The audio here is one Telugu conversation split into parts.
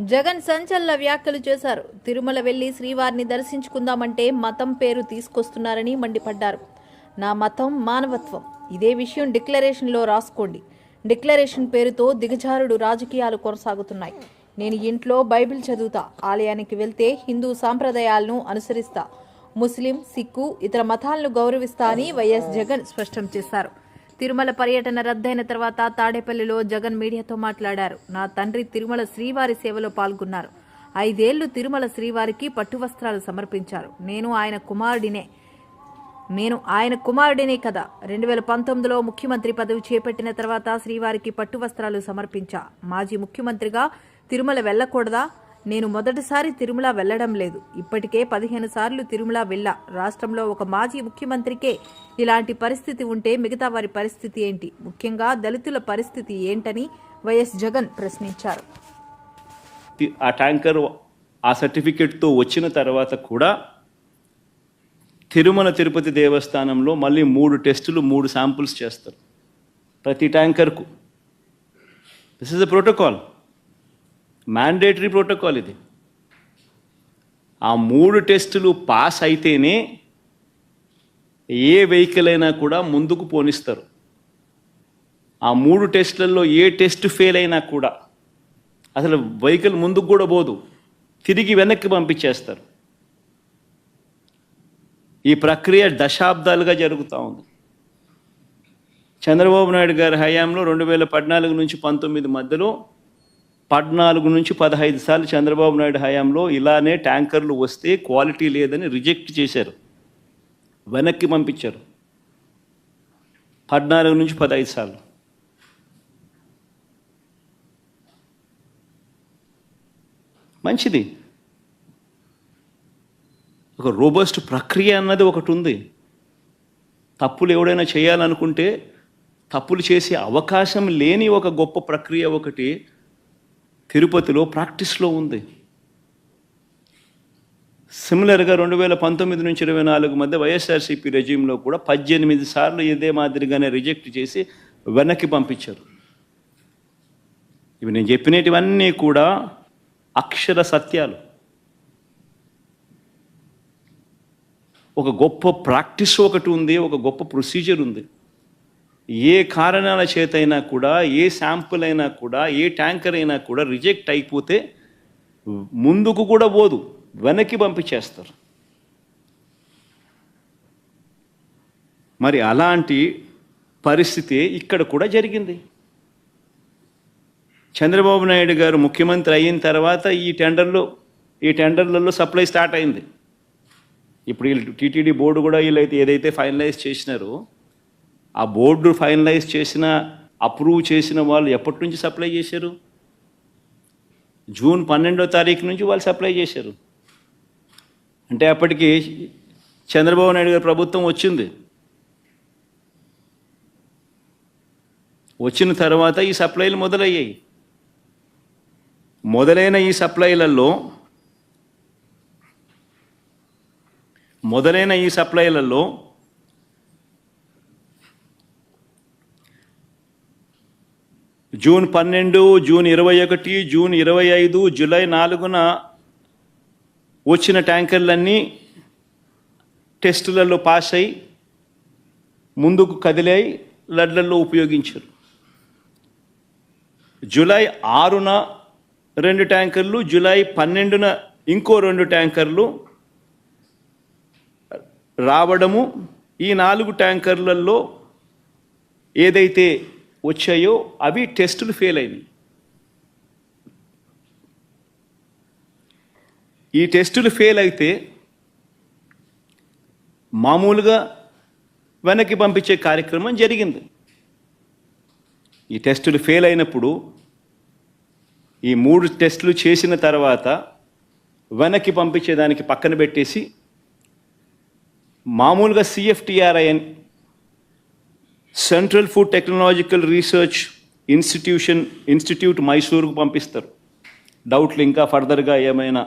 జగన్ సంచలన వ్యాఖ్యలు చేశారు. తిరుమల వెళ్ళి శ్రీవారిని దర్శించుకుందామంటే మతం పేరు తీసుకొస్తున్నారని మండిపడ్డారు. నా మతం మానవత్వం. ఇదే విషయం డిక్లరేషన్లో రాసుకోండి. డిక్లరేషన్ పేరుతో దిగజారుడు రాజకీయాలు కొనసాగుతున్నాయి. నేను ఇంట్లో బైబిల్ చదువుతా. ఆలయానికి వెళ్తే హిందూ సాంప్రదాయాలను అనుసరిస్తా. ముస్లిం సిక్కు ఇతర మతాలను గౌరవిస్తా అని వైఎస్ జగన్ స్పష్టం చేశారు. తిరుమల పర్యటన రద్దయిన తర్వాత తాడేపల్లిలో జగన్ మీడియాతో మాట్లాడారు. నా తండ్రి తిరుమల శ్రీవారి సేవలో పాల్గొన్నారు. ఐదేళ్ళు తిరుమల శ్రీవారికి పట్టు వస్త్రాలు సమర్పించారు. నేను ఆయన కుమారుడినే. నేను ఆయన కుమారుడినే కదా. రెండు వేల పంతొమ్మిదిలో ముఖ్యమంత్రి పదవి చేపట్టిన తర్వాత శ్రీవారికి పట్టు వస్త్రాలు సమర్పించా. మాజీ ముఖ్యమంత్రిగా తిరుమల వెళ్ళకూడదా? నేను మొదటిసారి తిరుమల వెళ్ళడం లేదు. ఇప్పటికే పదిహేను సార్లు తిరుమల వెళ్ళా. రాష్ట్రంలో ఒక మాజీ ముఖ్యమంత్రికే ఇలాంటి పరిస్థితి ఉంటే మిగతా వారి పరిస్థితి ఏంటి? ముఖ్యంగా దళితుల పరిస్థితి ఏంటని వైఎస్ జగన్ ప్రశ్నించారు. ఆ ట్యాంకర్ ఆ సర్టిఫికెట్తో వచ్చిన తర్వాత కూడా తిరుమల తిరుపతి దేవస్థానంలో మళ్ళీ మూడు టెస్టులు మూడు శాంపుల్స్ చేస్తారు. ప్రతి ట్యాంకర్కు. This is the protocol mandatory protocol ఇది. ఆ మూడు టెస్టులు పాస్ అయితేనే ఏ వెహికల్ అయినా కూడా ముందుకు పోనిస్తారు. ఆ మూడు టెస్టులలో ఏ టెస్ట్ ఫెయిల్ అయినా కూడా అసలు వెహికల్ ముందుకు కూడా పోదు. తిరిగి వెనక్కి పంపించేస్తారు. ఈ ప్రక్రియ దశాబ్దాలుగా జరుగుతూ ఉంది. చంద్రబాబు నాయుడు గారి హయాంలో రెండు వేల పద్నాలుగు నుంచి పంతొమ్మిది మధ్యలో పద్నాలుగు నుంచి పదహైదు సార్లు చంద్రబాబు నాయుడు హయాంలో ఇలానే ట్యాంకర్లు వస్తే క్వాలిటీ లేదని రిజెక్ట్ చేశారు. వెనక్కి పంపించారు. పద్నాలుగు నుంచి పదహైదు సార్లు. మంచిది. ఒక రోబస్ట్ ప్రక్రియ అన్నది ఒకటి ఉంది. తప్పులు ఎవడైనా చేయాలనుకుంటే తప్పులు చేసే అవకాశం లేని ఒక గొప్ప ప్రక్రియ ఒకటి తిరుపతిలో ప్రాక్టీస్లో ఉంది. సిమిలర్గా రెండు వేల పంతొమ్మిది నుంచి ఇరవై నాలుగు మధ్య వైఎస్ఆర్సీపీ రెజ్యూమ్లో కూడా పద్దెనిమిది సార్లు ఇదే మాదిరిగానే రిజెక్ట్ చేసి వెనక్కి పంపించారు. ఇవి నేను చెప్పినటివన్నీ కూడా అక్షర సత్యాలు. ఒక గొప్ప ప్రాక్టీస్ ఒకటి ఉంది ఒక గొప్ప ప్రొసీజర్ ఉంది. ఏ కారణాల చేతైనా కూడా ఏ శాంపుల్ అయినా కూడా ఏ ట్యాంకర్ అయినా కూడా రిజెక్ట్ అయిపోతే ముందుకు కూడా పోదు వెనక్కి పంపించేస్తారు. మరి అలాంటి పరిస్థితి ఇక్కడ కూడా జరిగింది. చంద్రబాబు నాయుడు గారు ముఖ్యమంత్రి అయిన తర్వాత ఈ టెండర్లో ఈ టెండర్లలో సప్లై స్టార్ట్ అయింది. ఇప్పుడు వీళ్ళు టీటీడీ బోర్డు కూడా వీళ్ళైతే ఏదైతే ఫైనలైజ్ చేసినారో ఆ బోర్డు ఫైనలైజ్ చేసిన అప్రూవ్ చేసిన వాళ్ళు ఎప్పటి నుంచి సప్లై చేశారు? జూన్ పన్నెండో తారీఖు నుంచి వాళ్ళు సప్లై చేశారు. అంటే అప్పటికి చంద్రబాబు నాయుడు గారి ప్రభుత్వం వచ్చింది. వచ్చిన తర్వాత ఈ సప్లైలు మొదలయ్యాయి. మొదలైన ఈ సప్లైలలో మొదలైన ఈ సప్లైలలో జూన్ పన్నెండు జూన్ ఇరవై ఒకటి జూన్ ఇరవై ఐదు జూలై నాలుగున వచ్చిన ట్యాంకర్లన్నీ టెస్టులలో పాస్ అయి ముందుకు కదిలాయి లడ్లలో ఉపయోగించారు. జూలై ఆరున రెండు ట్యాంకర్లు జూలై పన్నెండున ఇంకో రెండు ట్యాంకర్లు రావడము ఈ నాలుగు ట్యాంకర్లలో ఏదైతే వచ్చాయో అవి టెస్టులు ఫెయిల్ అయినాయి ఈ టెస్టులు ఫెయిల్ అయితే మామూలుగా వెనక్కి పంపించే కార్యక్రమం జరిగింది. ఈ టెస్టులు ఫెయిల్ అయినప్పుడు ఈ మూడు టెస్టులు చేసిన తర్వాత వెనక్కి పంపించేదానికి పక్కన పెట్టేసి మామూలుగా CFTRI central food technological research institution institute మైసూరుకు పంపిస్తారు. డౌట్లు ఇంకా ఫర్దర్గా ఏమైనా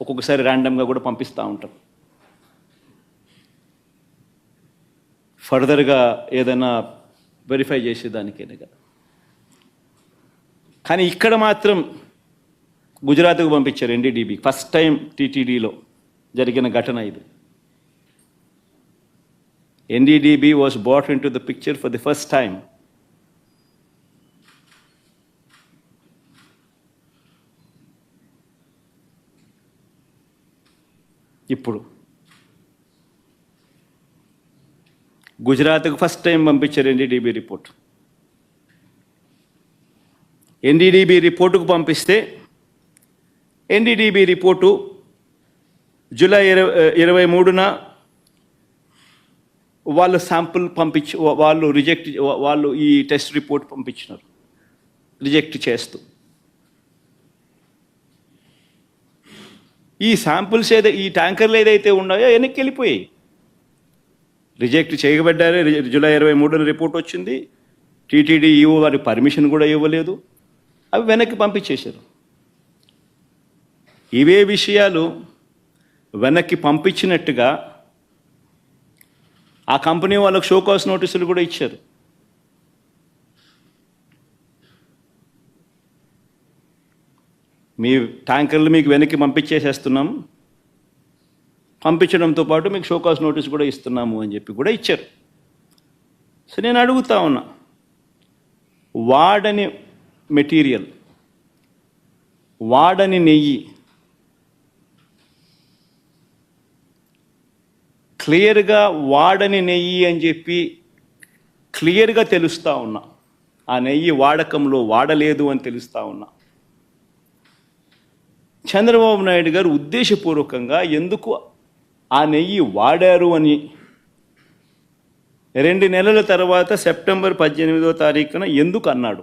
ఒక్కొక్కసారి ర్యాండమ్గా కూడా పంపిస్తూ ఉంటారు ఫర్దర్గా ఏదైనా వెరిఫై చేసేదానికైనా కదా. కానీ ఇక్కడ మాత్రం గుజరాత్కు పంపించారు ఎన్డీడీబీ ఫస్ట్ టైం టీటీడీలో జరిగిన ఘటన ఇది. NDDB was brought into the the picture for first first time ఇప్పుడు. గుజరాత్కు ఫస్ట్ టైం పంపించారు ఎన్డీడీబీ రిపోర్ట్ ఎన్డీడీబీ రిపోర్టుకు పంపిస్తే ఎన్డీడీబీ రిపోర్టు జూలై ఇరవై ఇరవై మూడున వాళ్ళు శాంపుల్ పంపించి వాళ్ళు రిజెక్ట్ వాళ్ళు ఈ టెస్ట్ రిపోర్ట్ పంపించినారు. రిజెక్ట్ చేస్తూ. ఈ శాంపుల్స్ ఏదో ఈ ట్యాంకర్లు ఏదైతే ఉన్నాయో వెనక్కి వెళ్ళిపోయాయి. రిజెక్ట్ చేయబడ్డారే జూలై ఇరవై మూడున రిపోర్ట్ వచ్చింది. టీటీడీ ఈఓ వారి పర్మిషన్ కూడా ఇవ్వలేదు. అవి వెనక్కి పంపించేశారు. ఇవే విషయాలు వెనక్కి పంపించినట్టుగా ఆ కంపెనీ వాళ్ళకు షోకాస్ నోటీసులు కూడా ఇచ్చారు. మీ ట్యాంకర్లు మీకు వెనక్కి పంపించేసేస్తున్నాం. పంపించడంతో పాటు మీకు షోకాస్ నోటీస్ కూడా ఇస్తున్నాము అని చెప్పి కూడా ఇచ్చారు. సో నేను అడుగుతా ఉన్నా వాడని మెటీరియల్ వాడని నెయ్యి క్లియర్గా వాడని నెయ్యి అని చెప్పి క్లియర్గా తెలుస్తూ ఉన్నా. ఆ నెయ్యి వాడకంలో వాడలేదు అని తెలుస్తూ ఉన్నా. చంద్రబాబు నాయుడు గారు ఉద్దేశపూర్వకంగా ఎందుకు ఆ నెయ్యి వాడారు అని రెండు నెలల తర్వాత సెప్టెంబర్ పద్దెనిమిదో తారీఖున ఎందుకు అన్నాడు?